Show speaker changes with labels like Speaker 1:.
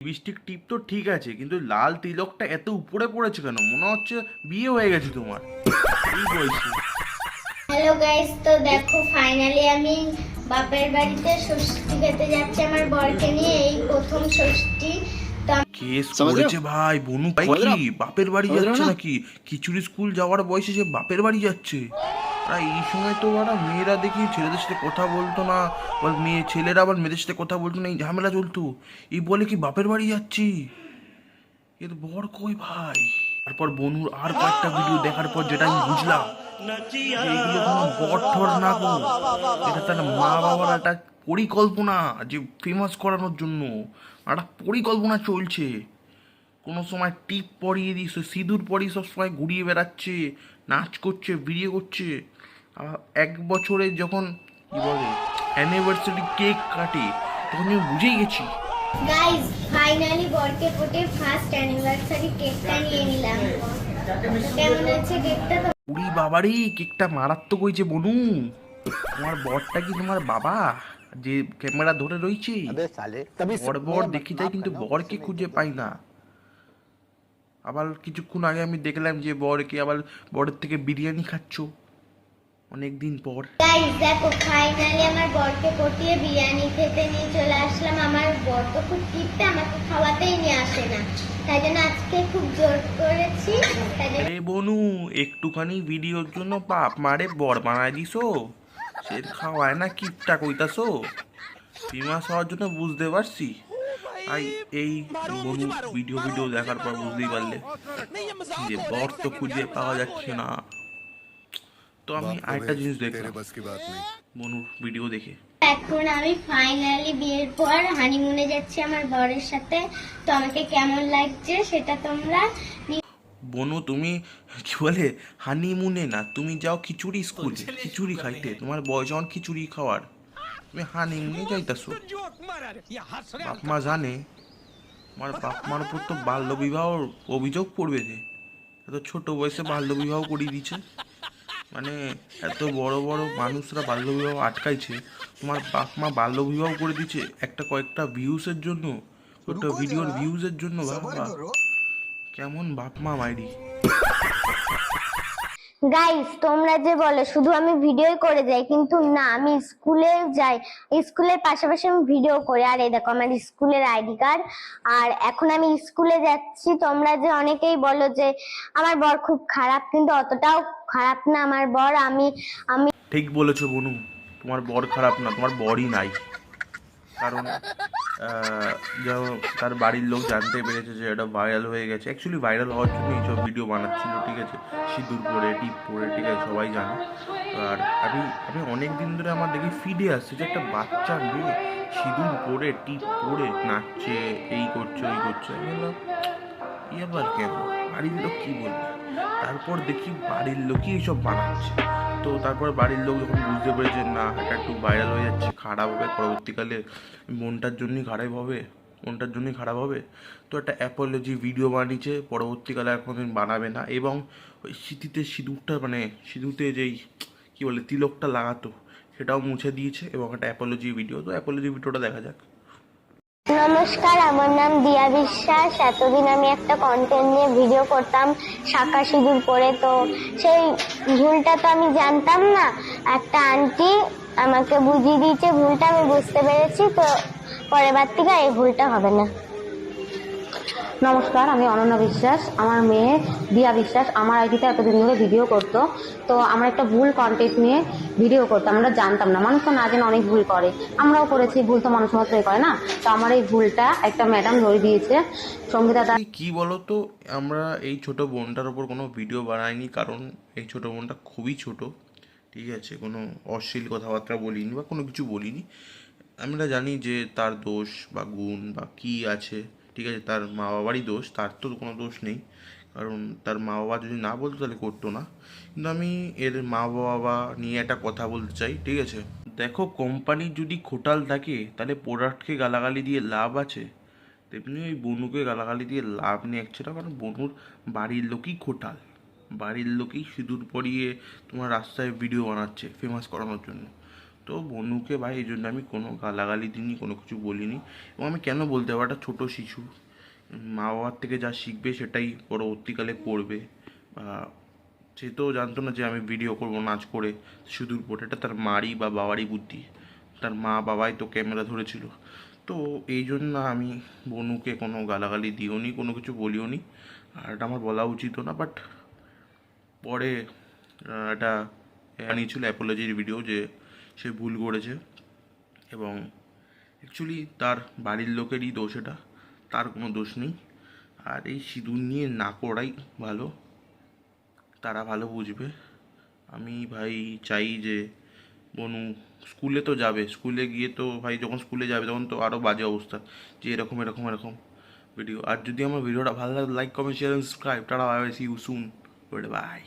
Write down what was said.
Speaker 1: Lipstick টিপ তো ঠিক আছে কিন্তু লাল তিলকটা এত উপরে পড়েছে কেন? মনে হচ্ছে বিয়ে হয়ে গেছে তোমার। কি বলছি
Speaker 2: হ্যালো গাইস তো দেখো ফাইনালি আমি বাপের বাড়িতে ষষ্ঠী খেতে যাচ্ছি আমার বরকে নিয়ে এই প্রথম ষষ্ঠী।
Speaker 1: বাপের বাড়ি যাচ্ছে নাকি? খিচুড়ি স্কুল যাওয়ার বয়সে সে বাপের বাড়ি যাচ্ছে। আর, এই সময় তো ওরা মেয়েরা দেখি ছেলেদের সাথে কথা বলতো না। বা মেয়ে, ছেলেরা আবার মেয়েদের সাথে কথা বলতো না, এই ঝামেলা চলতো। এই বলে কি বাপের বাড়ি যাচ্ছি? এর বর কই ভাই? তারপর বনুর আর কয়েকটা ভিডিও দেখার পর যেটা আমি বুঝলাম মা বাবার একটা পরিকল্পনা, যে ফেমাস করানোর জন্য। একটা পরিকল্পনা চলছে। কোনো সময় টিপ পরিয়ে দিচ্ছে সিঁদুর পরিয়ে সব সময় ঘুরিয়ে বেড়াচ্ছে নাচ করছে ভিডিও করছে। এক বছরে যখন কি বলে অ্যানিভার্সারি কেক কাটে তখন আমি বুঝেই গেছি।
Speaker 2: গাইস ফাইনালি বরকে পটে ফার্স্ট অ্যানিভার্সারি কেকটা নিয়ে নিলাম। কেমন আছে কেকটা
Speaker 1: উড়ি বাবারে কেকটা মারাত্মক হয়েছে বনু। তোমার বরটা কি তোমার বাবা যে ক্যামেরা ধরে রয়েছে? বর বর দেখি তাই কিন্তু বরকে খুঁজে পাই না। আবার কিছুক্ষণ আগে আমি দেখলাম যে বরকে আবার বরের থেকে বিরিয়ানি খাচ্ছ। অনেক দিন পর।
Speaker 2: গাইস দেখো ফাইনালি আমার বরকে পটিয়ে বিরিয়ানি খেতে নিয়ে চলে আসলাম। আমার বর তো খুব টিপতে আমাকে খাওয়াতেই নিয়ে আসে না। তাই জন্য আজকে খুব জোর করেছি।
Speaker 1: আরে বনু একটুখানি ভিডিওর জন্য বাপ মারে বর বানায় দিছো সে খাওয়ায় না কিপটা কইতাছো। ফেমাস হওয়ার জন্য বুঝতে পারছি। তাই এই বহু ভিডিও ভিডিও দেখার পর বুঝতেই পারলে যে বর তো খুঁজে পাওয়া যাচ্ছে না। তো আমি আরেকটা জিনিস দেখলাম। মনুর ভিডিও দেখে।
Speaker 2: এখন আমি ফাইনালি বিয়ের পর হানিমুনে যাচ্ছি আমার বরের সাথে। তো আমাকে কেমন লাগছে সেটা তোমরা
Speaker 1: বনু তুমি কি বলে হানিমুনে না তুমি যাও খিচুড়ি স্কুল খিচুড়ি খাইতে। তোমার বয়স যখন খিচুড়ি খাওয়ার। তুমি হানিমুনে যাইতাছো? বাপ মা জানে আমার বাপ মার উপর তো বাল্য বিবাহর অভিযোগ পড়বে যে এত ছোট বয়সে বাল্য বিবাহ করিয়ে দিচ্ছে মানে এত বড় বড় মানুষরা বাল্য বিবাহ আটকাইছে তোমার বাপ মা বাল্য বিবাহ করে দিচ্ছে একটা কয়েকটা ভিউসের জন্য একটা ভিডিওর ভিউজের জন্য বাবা কেমন বাপ মা মাইরি?
Speaker 2: গাইস তোমরা যে বলে, শুধু আমি ভিডিও করে যাই, কিন্তু না, আমি স্কুলে যাই। স্কুলের পাশাপাশি আমি ভিডিও করি। আর এই দেখো, আমার স্কুলের আইডি কার্ড। আর এখন আমি স্কুলে যাচ্ছি। তোমরা যে অনেকেই বলো যে, আমার বর খুব খারাপ, কিন্তু অতটাও খারাপ না আমার বর। আমি আমি
Speaker 1: ঠিক বলেছ, বনু। তোমার বর খারাপ না, তোমার বরই নাই। কারণ তার বাড়ির লোক জানতে পেরেছে যে এটা ভাইরাল হয়ে গেছে। অ্যাকচুয়ালি ভাইরাল হওয়ার জন্য এইসব ভিডিও বানাচ্ছিল, ঠিক আছে? সিঁদুর পরে, টিপ পরে, ঠিক আছে? সবাই জানে। আর আমি আমি অনেক দিন ধরে আমার দেখি ফিডে আসছে যে একটা বাচ্চা মেয়ে সিঁদুর পরে, টিপ পরে নাচছে, এই করছে, ওই করছে। আমি বললাম "ই আবার কেন? বাড়ির লোক কি বলবে? তারপর দেখি বাড়ির লোকই এইসব বানাচ্ছে। তো তারপর বাড়ির লোক যখন বুঝতে পেরেছে, না, এটা একটু ভাইরাল হয়ে যাচ্ছে, খারাপ হবে পরবর্তীকালে, মনটার জন্যই খারাপ হবে, মনটার জন্যই খারাপ হবে। তো একটা অ্যাপোলজি ভিডিও বানিয়েছে, পরবর্তীকালে আর কোনোদিন বানাবে না এবং ওই স্মৃতিতে সিঁদুরটা মানে সিঁদুরতে যেই, কী বলে, তিলকটা লাগাতো, সেটাও মুছে দিয়েছে এবং একটা অ্যাপোলজি ভিডিও তো অ্যাপোলজি ভিডিওটা দেখা যাক।
Speaker 2: নমস্কার, আমার নাম দিয়া বিশ্বাস। এতদিন আমি একটা কন্টেন্ট নিয়ে ভিডিও করতাম শাখা সিঁদুর পরে, তো সেই ভুলটা তো আমি জানতাম না। একটা আন্টি আমাকে বুঝিয়ে দিয়েছে, ভুলটা আমি বুঝতে পেরেছি, তো পরের বার থেকে এই ভুলটা হবে না।
Speaker 3: নমস্কার, আমি অনন্যা বিশ্বাস। আমার মেয়ে দিয়া বিশ্বাস, আমার আইডিতে এতদিন ধরে ভিডিও করতো। তো আমরা একটা ভুল কন্টেন্ট নিয়ে ভিডিও করতাম, আমরা জানতাম না। মানুষ তো না জেনে অনেক ভুল করে। আমরাও করেছি, ভুল তো মানুষ মাত্রই করে না? তো আমার এই ভুলটা একটা ম্যাডাম ধরে দিয়েছে, সঙ্গীতা দা
Speaker 1: কি বলতো? আমরা এই ছোট বোনটার ওপর কোনো ভিডিও বানাইনি, কারণ এই ছোট বোনটা খুবই ছোট। ঠিক আছে, কোনো অশ্লীল কথাবার্তা বলিনি বা কোনো কিছু বলিনি। আমরা জানি যে তার দোষ বা গুণ বা কি আছে। ঠিক আছে, তার মা বাবারই দোষ, তার তো কোনো দোষ নেই। কারণ তার মা বাবা যদি না বলতো তাহলে করতো না। কিন্তু আমি এর মা বাবা নিয়ে একটা কথা বলতে চাই, ঠিক আছে? দেখো কোম্পানির যদি খোটাল থাকে, তাহলে প্রোডাক্টকে গালাগালি দিয়ে লাভ আছে। তেমনি ওই বনুকে গালাগালি দিয়ে লাভ নেই অ্যাকচুয়ালি কারণ বনুর বাড়ির লোকই খোটাল। বাড়ির লোকই সিঁদুর পরিয়ে তোমার রাস্তায় ভিডিও বানাচ্ছে ফেমাস করানোর জন্য। বনুকে ভাই, এই জন্য আমি কোনো গালাগালি দিইনি, কোনো কিছু বলিনি। এবং আমি কেন বলতে পারব? একটা ছোটো শিশু। মা বাবার থেকে যা শিখবে সেটাই পরবর্তীকালে করবে। বা সে তো জানতো না যে আমি ভিডিও করব, নাচ করে শুধু উপর এটা তার মারই বা বাবারই বুদ্ধি। তার মা বাবাই তো ক্যামেরা ধরেছিল। তো এই জন্য আমি বনুকে কোনো গালাগালি দিও নি কোনো কিছু বলিও নি আর এটা আমার বলা উচিত না বাট পরে এটা একটা অ্যাপোলজির ভিডিও যে সে ভুল করেছে এবং অ্যাকচুয়ালি তার বাড়ির লোকেরই দোষ এটা, তার কোনো দোষ নেই। আর এই সিঁদুর নিয়ে না করাই ভালো, তারা ভালো বুঝবে। আমি ভাই চাই যে বনু স্কুলে তো যাবে স্কুলে গিয়ে তো ভাই যখন স্কুলে যাবে তখন তো আরও বাজে অবস্থা যে এরকম এরকম এরকম ভিডিও আর যদি আমার ভিডিওটা ভালো লাগে like comment share subscribe tata bye see you soon bye